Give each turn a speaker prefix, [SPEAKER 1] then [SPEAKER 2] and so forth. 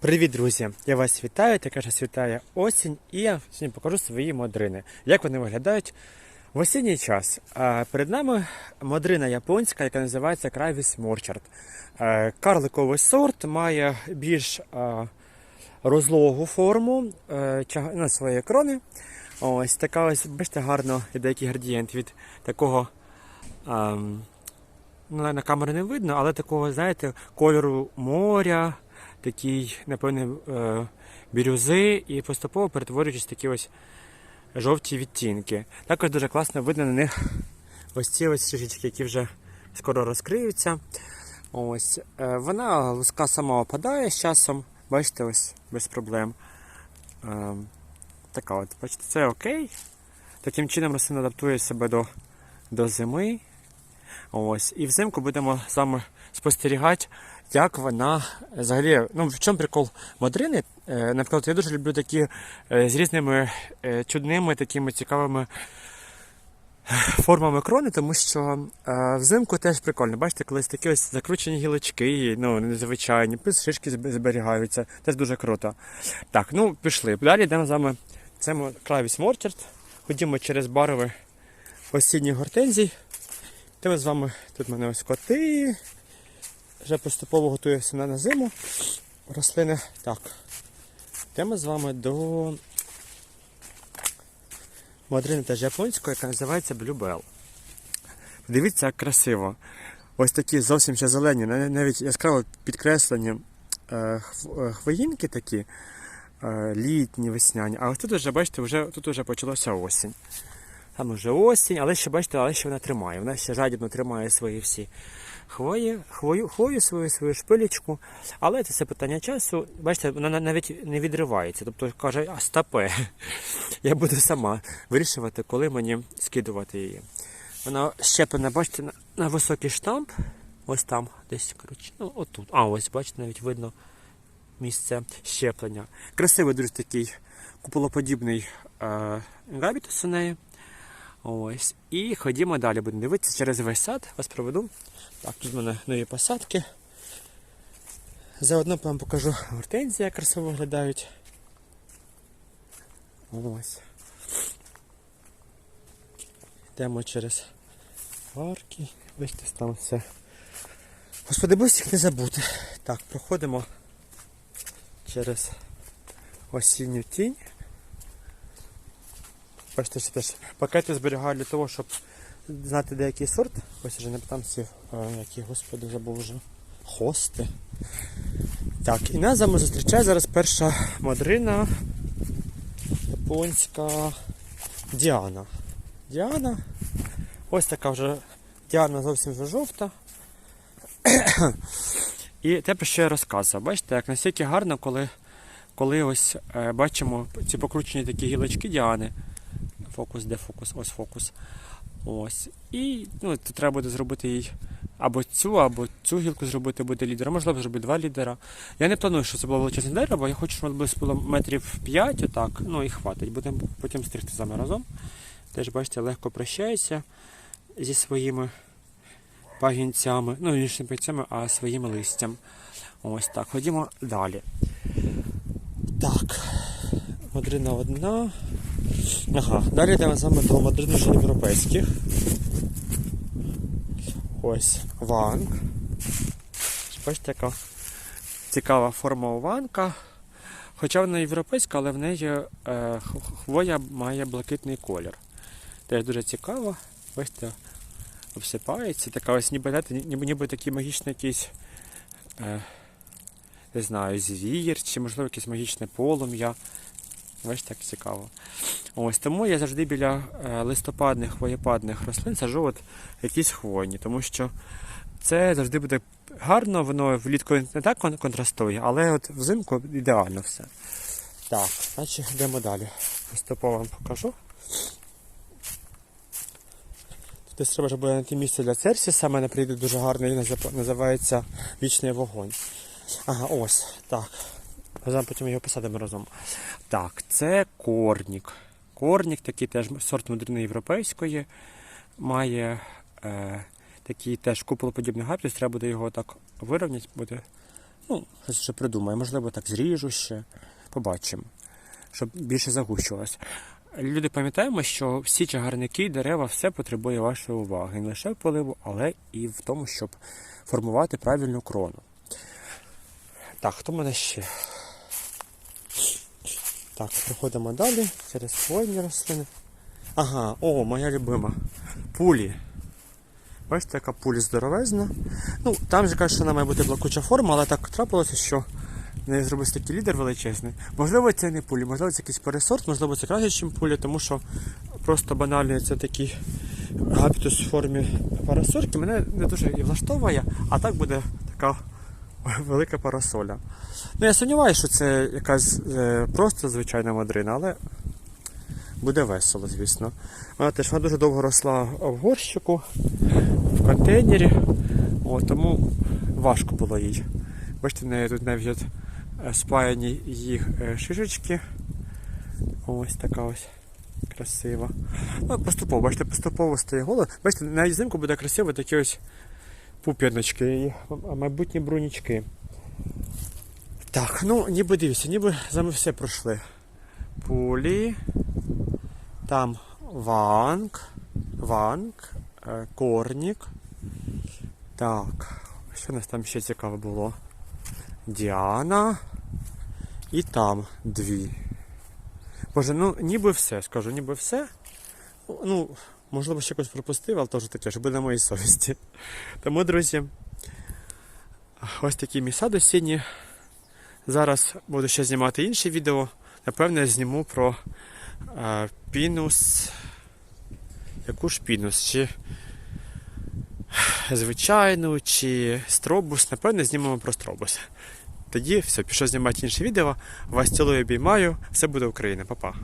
[SPEAKER 1] Привіт, друзі! Я вас вітаю. Така ж вітає осінь, і я сьогодні покажу свої модрини. Як вони виглядають в осінній час. Перед нами модрина японська, яка називається Крайвіс Морчард. Е, Карликовий сорт має більш розлогу форму е, на свої крони. Ось така ось, бачите, гарно іде який градієнт від такого. ем, ну, на- камері не видно, але такого, знаєте, кольору моря, такий, напевне, е, бірюзи, і поступово перетворюючись такі ось жовті відтінки. Також дуже класно видно на них ось ці ось шишечки, які вже скоро розкриються. Ось. е, Вона луска сама опадає з часом, бачите, ось без проблем. Е, Така от, бачите, це окей. Таким чином рослина адаптує себе до, до зими. Ось. І взимку будемо вами спостерігати, як вона взагалі. Ну, в чому прикол модрини? Е, Наприклад, я дуже люблю такі е, з різними е, чудними, такими цікавими е, формами крони, тому що е, взимку теж прикольно. Бачите, колись такі ось закручені гілочки, ну, незвичайні, плюс шишки зберігаються. Теж дуже круто. Так, ну пішли. Далі йдемо з вами. Це Клавіс Морчард. Ходімо через баровий осінній гортензій. Ми з вами тут в мене ось коти. Вже поступово готуюся на, зиму. Рослини. Так. Йдемо з вами до мадрини теж японської, яка називається Bluebell. Дивіться, як красиво. Ось такі зовсім ще зелені, навіть яскраво підкреслені е, е, хвоїнки такі, е, літні, весняні. А ось тут вже, бачите, вже, тут вже почалася осінь. Там вже осінь, але ще бачите, але ще вона тримає. Вона ще жадібно тримає свої всі хвої, хвою, хвою свою, свою шпилечку. Але це все питання часу. Бачите, вона навіть не відривається. Тобто каже, а стопе. Я буду сама вирішувати, коли мені скидувати її. Вона щеплена, бачите, на, на високий штамп. Ось там, десь, коротше, ну отут. А, ось, бачите, навіть видно місце щеплення. Красивий дуже такий куполоподібний е, габітус у неї. Ось. І ходімо далі. Будемо дивитися через весь сад. Вас проведу. Так, тут в мене нові посадки. Заодно вам покажу гортензії, як красиво виглядають. Ось. Йдемо через парки. Бачите, там все. Господи, бось не забути. Так, проходимо через осінню тінь. Бачите, теж пакети зберігаю для того, щоб знати деякий сорт. Ось вже не там ці, які, господи, забув вже. Хости. Так, і нас з вами зустрічає зараз перша мадрина японська Діана. Діана. Ось така вже Діана зовсім вже жовта. І те, про що я розказував. Бачите, як настільки гарно, коли, коли ось е, бачимо ці покручені такі гілочки Діани. Фокус, де фокус? Ось фокус. Ось. І ну, треба буде зробити їй або цю, або цю гілку зробити буде лідером. Можливо, зробити два лідера. Я не планую, щоб це було величезне дерево, я хочу, щоб воно було метрів 5, отак, ну і хватить. Будемо потім стригти вами разом. Теж, бачите, легко прощається зі своїми пагінцями, ну, не пагінцями, а своїм листям. Ось так. Ходімо далі. Так. Мадрина одна. Ага, далі йдемо вами до мадрин європейських. Ось ванг. Бачите, яка цікава форма у ванка. Хоча вона європейська, але в неї е, хвоя має блакитний колір. Теж дуже цікаво. Бачите, обсипається. Така ось ніби, знаєте, ніби, ніби такий магічний якийсь, е, не знаю, звір, чи можливо якесь магічне полум'я. Бачите, так цікаво. Ось тому я завжди біля е, листопадних хвоєпадних рослин сажу от якісь хвойні, тому що це завжди буде гарно, воно влітку не так контрастує, але от взимку ідеально все. Так, значить йдемо далі. Поступово вам покажу. Тут треба буде знайти місце для церсіса, в мене прийде дуже гарний, назив- називається Вічний вогонь. Ага, ось, так. Потім його посадимо разом. Так, це корнік. Корнік, такий теж сорт модрини європейської, має е, такий теж куполоподібний габітус, треба буде його так вирівняти, буде Ну, щось ще придумаю. Можливо, так зріжу ще. Побачимо. Щоб більше загущувалось. Люди пам'ятаємо, що всі чагарники, дерева, все потребує вашої уваги. Не лише в поливу, але і в тому, щоб формувати правильну крону. Так, хто мене ще? Так, проходимо далі через хвойні рослини. Ага, о, моя любима. Пулі. Бачите, яка пуля здоровезна. Ну, там же каже, що вона має бути блакуча форма, але так трапилося, що не зробився такий лідер величезний. Можливо, це не пулі, можливо, це якийсь пересорт, можливо, це краще, ніж пулі, тому що просто банально це такий габітус в формі парасольки. Мене не дуже і влаштовує, а так буде така велика парасоля. Ну, я сумніваюся, що це якась е, просто звичайна мадрина, але буде весело, звісно. Вона теж вона дуже довго росла в горщику, в контейнері, О, тому важко було їй. Бачите, в неї тут навіть е, спаяні її е, шишечки. Ось така ось красива. Ну, поступово, бачите, поступово стає голос. Бачите, на взимку буде красиво такі ось пуп'яночки і майбутні брунічки. Так, ну ніби дивіться, ніби за ми все пройшли. Пулі. Там ванг, ванг, е, корнік. Так, що у нас там ще цікаве було? Діана. І там дві. Боже, ну ніби все, скажу, ніби все. Ну, можливо, ще якось пропустив, але теж таке, що буде на моїй совісті. Тому, друзі, ось такий мій сад осінній. Зараз буду ще знімати інше відео. Напевно, я зніму про е, пінус. Яку ж пінус? Чи звичайну, чи стробус. Напевно, знімемо про стробус. Тоді все, пішов знімати інше відео. Вас цілую обіймаю. Все буде Україна. Па-па.